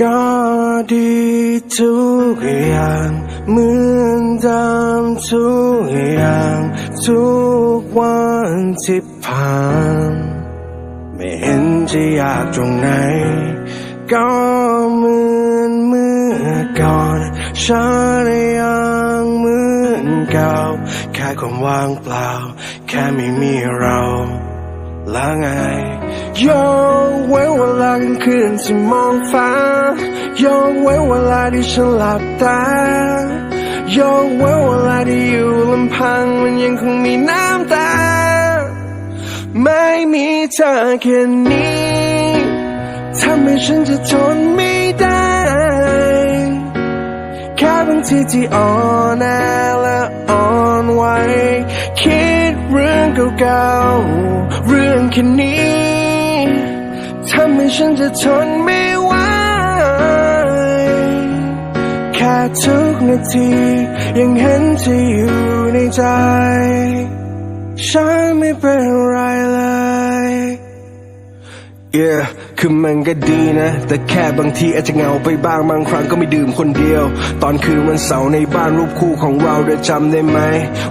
ก็ดีทุกอย่างเหมือนเดิมทุกอย่าง ทุกวันที่ผ่านไม่เห็นจะยากตรงไหน ก็เหมือนเมื่อก่อนฉันยังเหมือนเก่าแค่ความว่างเปล่า แค่ไม่มีเรา ล้วไงยกเว้นเวลากลางคืนที่มองฟ้ายกเว้นเวลาที่ฉันหลับตายกเว้นเวลาที่อยู่ลำพังมันยังคงมีน้ำตา ไม่มีเธอแค่นี้ทำให้ฉันจะทนไม่ได้ แค่บางทีที่อ่อนแอและอ่อนไหวคิด เก่า เรื่องแค่นี้ทำให้ฉันจะทนไม่ไหวแค่ทุกนาที ยังเห็นเธออยู่ในใจ ฉันไม่เป็นไรเลย Yeah คือมันก็ดีนะ แต่แค่บางทีอาจจะเหงาไปบ้างบางครั้งก็ไม่ดื่มคนเดียว ตอนคืนวันเสาร์ในบ้านรูปคู่ของเราเธอจำได้ไหม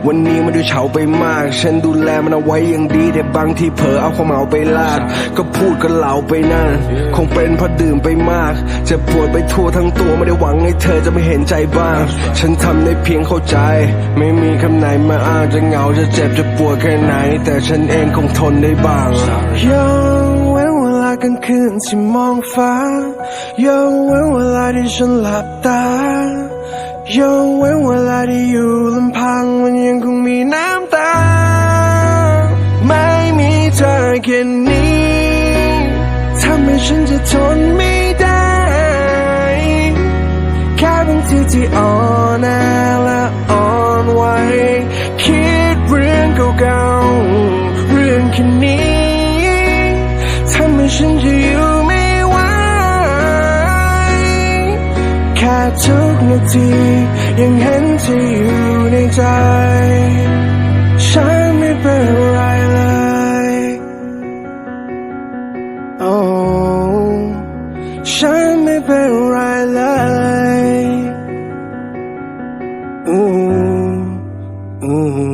วันนี้มันดูเฉาไปมาก ฉันดูแลมันเอาไว้อย่างดี แต่บางทีเผลอเอาความเหมาไปลาด ก็พูดกันเหลาไปนั่น คงเป็นเพราะดื่มไปมาก จะปวดไปทั่วทั้งตัวไม่ได้หวังให้เธอจะไม่เห็นใจบ้าง ฉันทำได้เพียงเข้าใจ ไม่มีคำไหนมาอ้างจะเหงาจะเจ็บจะปวดแค่ไหน แต่ฉันเองคงทนได้บ้างยังากลางคืนที่มองฟ้ายังเว้นเวลาที่ฉันหลับตายังเว้นเวลาที่อยู่ลำพังมันยังคงมีน้ำตา ไม่มีเธอแค่นี้ทำให้ฉันจะทนไม่ได้ แค่บางทีที่อ่อนแอและอ่อนไหวคิดเรื่องเก่า ทุกนาที ยังเห็นเธออยู่ในใจ ฉันไม่เป็นไรเลย โอ้ฉันไม่เป็นไรเลยอืมอืม